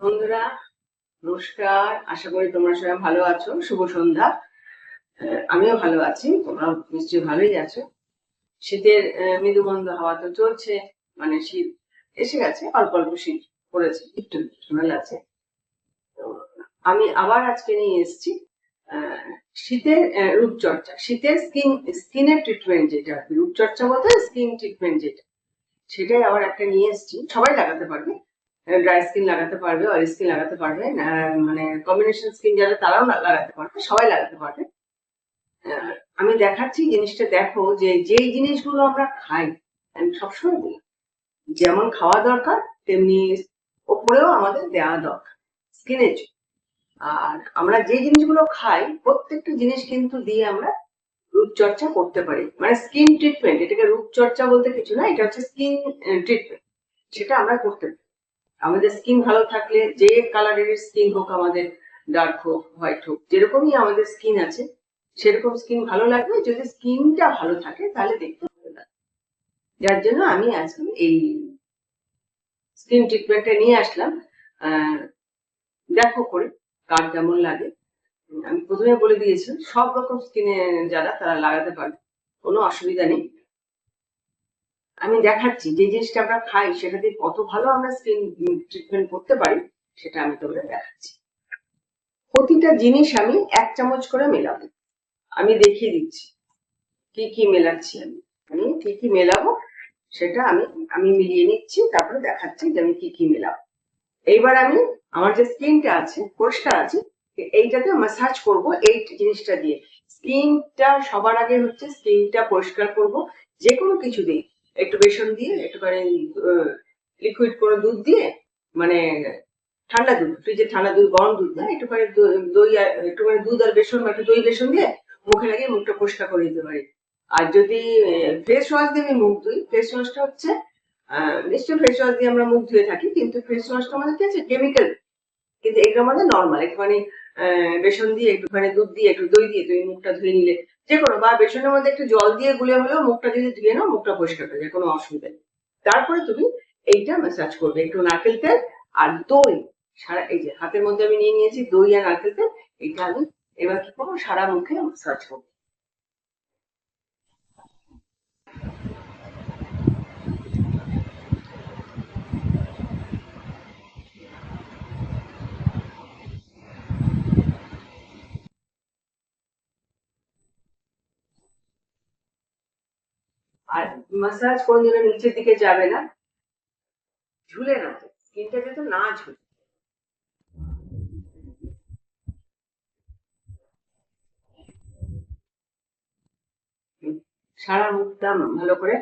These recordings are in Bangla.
বন্ধুরা, নমস্কার। আশা করি তোমরা সবাই ভালো আছো। শুভ সন্ধ্যা। আমিও ভালো আছি। তোমরা নিশ্চয়ই ভালোই আছো। শীতের মৃদুমন্দ হাওয়া তো চলছে। মানে শীত এসে গেছে, অল্প অল্প শীত পড়েছে, একটু শোনাল আছে। তো আমি আবার আজকে নিয়ে এসেছি শীতের রূপচর্চা। শীতের স্কিন, স্কিনের ট্রিটমেন্ট যেটা রূপচর্চা বলতে স্কিন ট্রিটমেন্ট যেটা, সেটাই আবার একটা নিয়ে এসেছি। সবাই লাগাতে পারবে। ড্রাই স্কিন লাগাতে পারবে অয়েল স্কিন লাগাতে পারবে মানে কম্বিনেশন স্কিন যারা তারাও লাগাতে পারবে, সবাই লাগাতে পারবে। আমি দেখাচ্ছি, জিনিসটা দেখো যে যেই জিনিসগুলো আমরা খাই, আমি সবসময় বলি, যেমন খাওয়া দরকার, তেমনি ওপরেও আমাদের দেওয়া দরকার স্কিনের আর আমরা যে জিনিসগুলো খাই, প্রত্যেকটা জিনিস কিন্তু দিয়ে আমরা রূপচর্চা করতে পারি মানে স্কিন ট্রিটমেন্ট এটাকে রূপচর্চা বলতে কিছু না, এটা হচ্ছে স্কিন ট্রিটমেন্ট সেটা আমরা করতে পারি। আমাদের স্কিন ভালো থাকলে যে কালারের স্কিন হোক আমাদের ডার্ক হোক হোয়াইট হোক, যেরকমই আমাদের স্কিন আছে, সেরকম স্কিন ভালো লাগবে। যদি স্কিনটা ভালো থাকে, তাহলে দেখতে ভালো লাগবে যার জন্য আমি আজকে এই স্কিন ট্রিটমেন্টটা নিয়ে আসলাম। দেখো করে কার কেমন লাগে। আমি প্রথমে বলে দিয়েছি, সব রকম স্কিনে যারা, তারা লাগাতে পারবে, কোনো অসুবিধা নেই। আমি দেখাচ্ছি যে জিনিসটা আমরা খাই, সেটা দিয়ে কত ভালো আমরা স্কিন ট্রিটমেন্ট করতে পারি, সেটা আমি তোমরা দেখাচ্ছি। প্রতিটা জিনিস আমি এক চামচ করে মেলাবো। আমি দেখিয়ে দিচ্ছি কি কি মেলাচ্ছি আমি। আমি কি কি মেলাবো, সেটা আমি আমি মিলিয়ে নিচ্ছি, তারপরে দেখাচ্ছি যে আমি কি কি মেলাবো। এইবার আমি আমার যে স্কিনটা আছে পরিষ্কার আছে, এইটাতে ম্যাসাজ করব এই জিনিসটা দিয়ে। স্কিনটা সবার আগে হচ্ছে স্কিনটা পরিষ্কার করব যে কোনো কিছু দিয়ে। একটু বেসন দিয়ে, একটুখানি লিকুইড করে দুধ দিয়ে মানে ঠান্ডা দুধ ফ্রিজে ঠান্ডা দুধ, গরম দুধ না, একটুখানি দই- আর, একটুখানি দুধ আর বেসন বা একটু দই বেসন দিয়ে মুখে লাগিয়ে মুখটা পরিষ্কার করে দিতে পারি। আর যদি ফেস ওয়াশ দিয়ে মুখ ধুই ফেস ওয়াশটা হচ্ছে নিশ্চয়ই ফেস ওয়াশ দিয়ে আমরা মুখ ধুয়ে থাকি, কিন্তু ফেস ওয়াশটা আমাদের কি আছে? কেমিক্যাল কিন্তু এগুলো আমাদের নর্মাল একটুখানি বেসন দিয়ে একটুখানি দুধ দিয়ে, একটু দই দিয়ে তুমি মুখটা ধুয়ে নিলে। যে কোনো, বা বেসনের মধ্যে একটু জল দিয়ে গুলে হলেও মুখটা যদি ধুয়ে নাও, মুখটা পরিষ্কার করে কোনো অসুবিধা নেই। তারপরে তুমি এইটা ম্যাসাজ করবে, একটু নারকেল তেল আর দই। সারা, এই যে, হাতের মধ্যে আমি নিয়ে নিয়েছি দই আর নারকেল তেল, এইটা আমি এবার কি করব? সারা মুখে ম্যাসাজ করব। আর মাসাজ কোনদিনও নিচের দিকে যাবে না। ঝুলে না স্কিনটা যাতে না ঝুলে। সারা মুখটা ভালো করে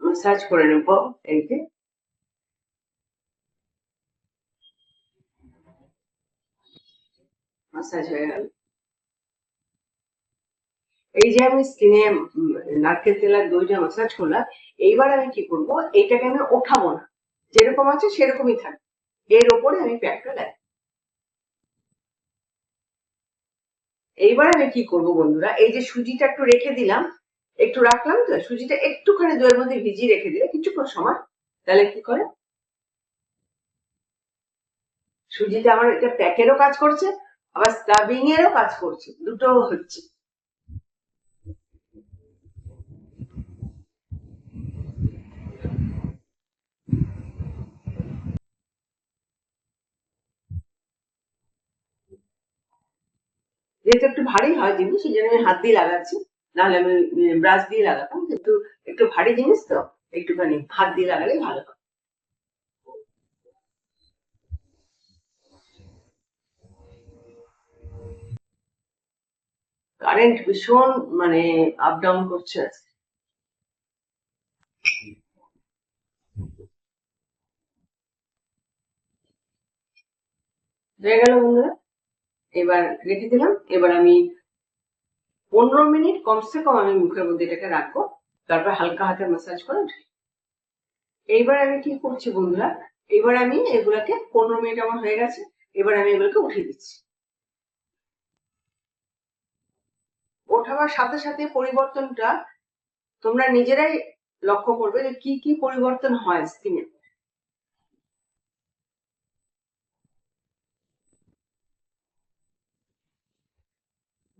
মাসাজ করে নেব এই যে মাসাজ হয়ে গেল। এই যে আমি স্কিনে নারকেল তেল আর দই দইটা মাসাজ করলাম, এইবার আমি কি করব? এইটাকে আমি ওঠাবো না। যেরকম আছে সেরকমই থাকবে এর ওপরে আমি প্যাকটা দেখ এইবার আমি কি করব বন্ধুরা? এই যে সুজিটা একটু রেখে দিলাম, একটু রাখলাম তো, সুজিটা একটুখানি দইয়ের মধ্যে ভিজিয়ে রেখে দিলে কিছুক্ষণ সময়, তাহলে কি করে? সুজিটা আমার এটা প্যাকেরও কাজ করছে, আবার স্ক্রাবিং এরও কাজ করছে দুটো হচ্ছে। যেহেতু একটু ভারী হয় জিনিস, সেই জন্য আমি হাত দিয়ে লাগাচ্ছি। নাহলে আমি ব্রাশ দিয়ে লাগাতাম, কিন্তু একটু ভারী জিনিস তো, একটুখানি হাত দিয়ে লাগালে ভালো হয়। কারেন্ট ভীষণ মানে আপ ডাউন করছে আজকে। হয়ে গেল বন্ধুরা? এবার রেখে দিলাম। এবার আমি পনেরো মিনিট কমসে কম আমি মুখের মধ্যে এটাকে রাখব। তারপর হালকা হাতে ম্যাসাজ করে এইবার আমি কি করছি বন্ধুরা? এবার আমি এগুলাকে পনেরো মিনিট আমার হয়ে গেছে। এবার আমি এগুলোকে উঠিয়ে দিচ্ছি। ওঠাবার সাথে সাথে পরিবর্তনটা তোমরা নিজেরাই লক্ষ্য করবে যে কি কি পরিবর্তন হয় স্কিনে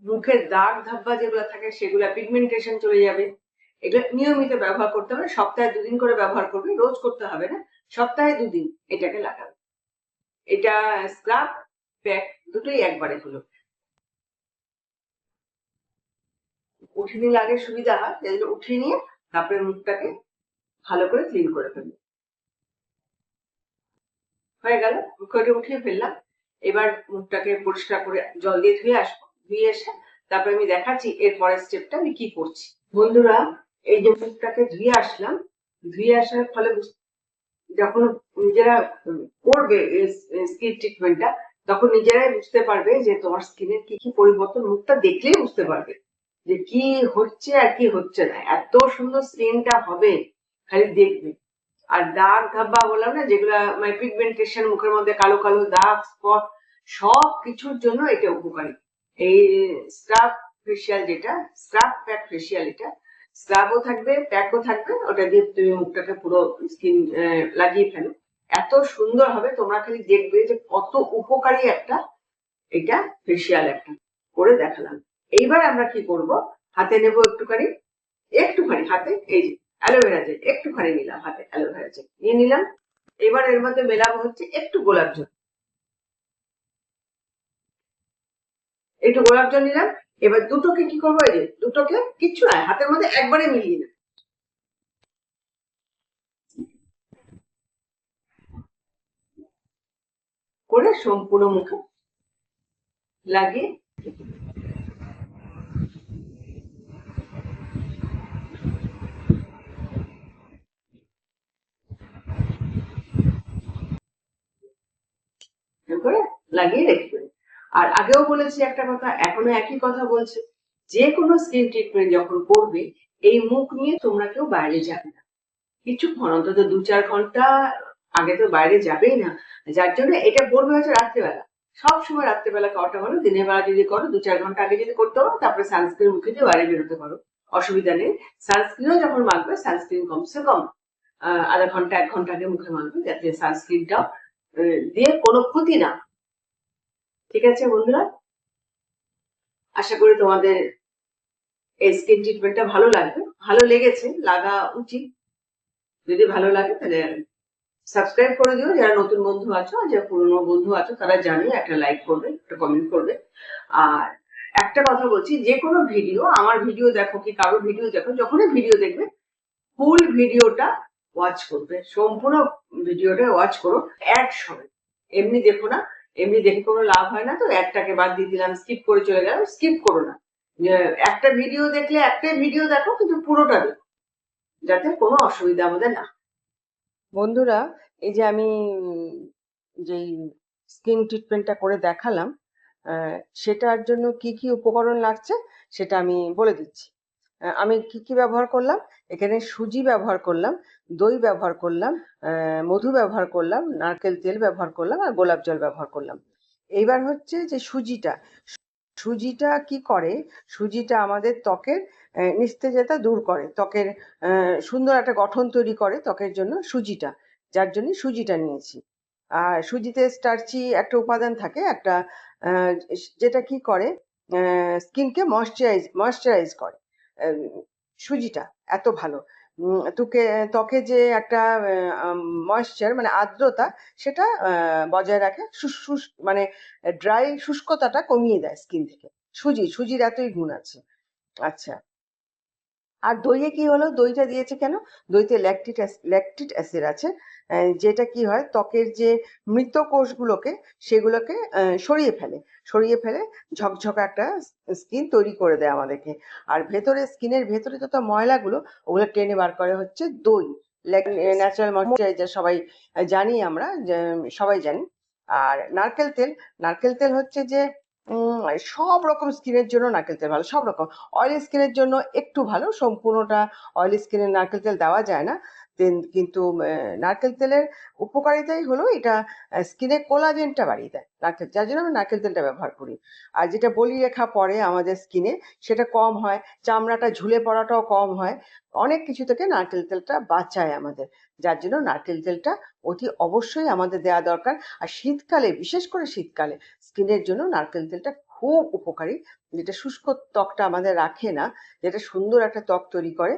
মুখের দাগ ধাব্বা যেগুলো থাকে সেগুলো পিগমেন্টেশন চলে যাবে। এগুলো নিয়মিত ব্যবহার করতে হবে, সপ্তাহে দুদিন করে ব্যবহার করবে, রোজ করতে হবে না, সপ্তাহে দুদিন এটাকে লাগাবে। এটা স্ক্রাব প্যাক দুটোই একবারে হলো। উঠিয়ে নিলে আগে সুবিধা হয় যেগুলো উঠিয়ে নিয়ে তারপরে মুখটাকে ভালো করে ক্লিন করে ফেলবে। হয়ে গেল মুখটা উঠিয়ে ফেললাম। এবার মুখটাকে পরিষ্কার করে জল দিয়ে ধুয়ে আসব। ধুয়ে এসে তারপরে আমি দেখাচ্ছি এর পরের স্টেপটা আমি কি করছি। বন্ধুরা, এই যে মুখটাকে ধুয়ে আসলাম, ধুয়ে আসার ফলে যখন নিজেরা করবে স্কিন ট্রিটমেন্টটা তখন নিজেরাই বুঝতে পারবে যে তোমার স্কিনের কি কি পরিবর্তন মুখটা দেখলেই বুঝতে পারবে যে কি হচ্ছে আর কি হচ্ছে না। এত সুন্দর স্কিনটা হবে, খালি দেখবে। আর দাগ ধাব্বা বললাম না, যেগুলো মানে পিগমেন্টেশন মুখের মধ্যে কালো কালো দাগ স্পট সব কিছুর জন্য এটা উপকারী। এই স্ক্রাব ফেসিয়াল যেটা, স্ক্রাব প্যাক ফেসিয়াল এটা, স্ক্রাবও থাকবে প্যাকও থাকবে, ওটা দিয়ে তুমি মুখটাকে পুরো স্কিন লাগিয়ে ফেলো। এত সুন্দর হবে, তোমরা খালি দেখবে যে কত উপকারী একটা এটা ফেসিয়াল একটা। করে দেখালাম। এইবার আমরা কি করব? হাতে নেব একটুখানি একটুখানি হাতে, এই যে অ্যালোভেরা জেল একটুখানি নিলাম হাতে অ্যালোভেরা জেল নিয়ে নিলাম। এবার এর মধ্যে মেলাবো হচ্ছে একটু গোলাপ জল। একটু গোলাপ জল নিলাম। এবার দুটোকে কি করব? এই যে দুটোকে কিচ্ছু নয়, হাতের মধ্যে একবারে মিলিয়ে নেব। করে সম্পূর্ণ মুখে এরকম করে লাগিয়ে রেখে আর আগেও বলেছি একটা কথা, এখনও একই কথা বলছে যে কোনো স্কিন ট্রিটমেন্ট যখন করবে, এই মুখ নিয়ে তোমরা কেউ বাইরে যাবে না। কিছুক্ষণ অন্তত দু চার ঘণ্টা আগে তো বাইরে যাবেই না, যার জন্য এটা করবে হচ্ছে রাত্রেবেলা। সবসময় রাত্রেবেলা করাটা ভালো দিনের বেলা যদি করো, দু চার ঘণ্টা আগে যদি করতে পারো, তারপরে সানস্ক্রিন মুখে দিয়ে বাইরে বেরোতে পারো। অসুবিধা নেই। সানস্ক্রিনও যখন মাখবে সানস্ক্রিন কমসে কম আধা ঘণ্টা, এক ঘণ্টা আগে মুখে মাখবে, যাতে সানস্ক্রিনটাও দিয়ে কোনো ক্ষতি না। ঠিক আছে, বন্ধুরা? আশা করি তোমাদের এই স্কিন ট্রিটমেন্টটা ভালো লাগবে। ভালো লেগেছে, লাগা উচিত। যদি ভালো লাগে, তাহলে সাবস্ক্রাইব করে দিও। যারা নতুন বন্ধু আছো, আর যারা পুরনো বন্ধু আছো, তারা জানে একটা লাইক করবে, একটা কমেন্ট করবে। আর একটা কথা বলছি, যে কোনো ভিডিও আমার ভিডিও দেখো কি কারও ভিডিও দেখো, যখনই ভিডিও দেখবে ফুল ভিডিওটা ওয়াচ করবে। সম্পূর্ণ ভিডিওটা ওয়াচ করো অ্যাড সবে এমনি দেখো না এমনি দেখে কোনো লাভ হয় না তো, একটাকে বাদ দিয়ে দিলাম স্কিপ করে চলে গেলাম স্কিপ করো না। একটা ভিডিও দেখলে একটাই ভিডিও দেখো, কিন্তু পুরোটা দেখো, যাতে কোনো অসুবিধা আমাদের না বন্ধুরা, এই যে আমি যেই স্কিন ট্রিটমেন্টটা করে দেখালাম সেটার জন্য কি কি উপকরণ লাগছে, সেটা আমি বলে দিচ্ছি। আমি কি কি ব্যবহার করলাম? এখানে সুজি ব্যবহার করলাম, দই ব্যবহার করলাম মধু ব্যবহার করলাম, নারকেল তেল ব্যবহার করলাম আর গোলাপ জল ব্যবহার করলাম। এইবার হচ্ছে যে সুজিটা সুজিটা কি করে? সুজিটা আমাদের ত্বকের নিস্তেজতা দূর করে। ত্বকের সুন্দর একটা গঠন তৈরি করে ত্বকের জন্য সুজিটা, যার জন্য সুজিটা নিয়েছি। আর সুজিতে স্টার্চি একটা উপাদান থাকে, একটা যেটা কি করে? স্কিনকে ময়শ্চারাইজ ময়শ্চারাইজ করে। সুজিটা এত ভালো। তুকে ত্বকে যে একটা ময়েশ্চার মানে আর্দ্রতা সেটা বজায় রাখে মানে ড্রাই শুষ্কতাটা কমিয়ে দেয় স্কিন থেকে। সুজি, সুজির এতই গুণ আছে। আচ্ছা। আর দইয়ে কি হলো? দইটা দিয়েছে কেন? দইতে ল্যাকটিক ল্যাকটিক অ্যাসিড আছে। যেটা কি হয়? ত্বকের যে মৃত কোষগুলোকে সেগুলোকে সরিয়ে ফেলে। সরিয়ে ফেলে ঝকঝকা একটা স্কিন তৈরি করে দেয় আমাদেরকে। আর ভেতরে স্কিনের ভেতরে যত ময়লাগুলো ওগুলো টেনে বার করে হচ্ছে দই। ন্যাচারাল ময়শ্চারাইজার সবাই জানি আমরা সবাই জানি। আর নারকেল তেল নারকেল তেল হচ্ছে যে সব রকম স্কিনের জন্য নারকেল তেল ভালো, সব রকম। অয়েলি স্কিনের জন্য একটু ভালো, সম্পূর্ণটা অয়েলি স্কিনে নারকেল তেল দেওয়া যায় না। কিন্তু নারকেল তেলের উপকারিতাই হলো এটা স্কিনে কোলাজেনটা বাড়িয়ে দেয়। নারকেল, যার জন্য আমি নারকেল তেলটা ব্যবহার করি। আর যেটা বলি রেখা পড়ে আমাদের স্কিনে সেটা কম হয়, চামড়াটা ঝুলে পড়াটাও কম হয়। অনেক কিছু থেকে নারকেল তেলটা বাঁচায় আমাদের, যার জন্য নারকেল তেলটা অতি অবশ্যই আমাদের দেওয়া দরকার। আর শীতকালে, বিশেষ করে শীতকালে স্কিনের জন্য নারকেল তেলটা খুব উপকারী। যেটা শুষ্ক ত্বকটা আমাদের রাখে না, যেটা সুন্দর একটা ত্বক তৈরি করে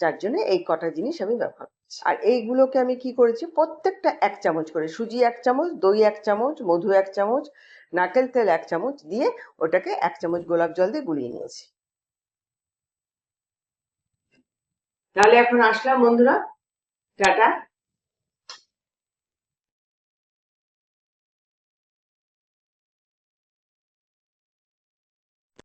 যার জন্য এই কটা জিনিস আমি ব্যবহার করছি। আর এইগুলোকে আমি কি করেছি? প্রত্যেকটা এক চামচ করে, সুজি এক চামচ, দই এক চামচ, মধু এক চামচ, নারকেল তেল এক চামচ দিয়ে ওটাকে এক চামচ গোলাপ জল দিয়ে গুলিয়ে নিয়েছি। তাহলে এখন আসলাম বন্ধুরা। টাটা।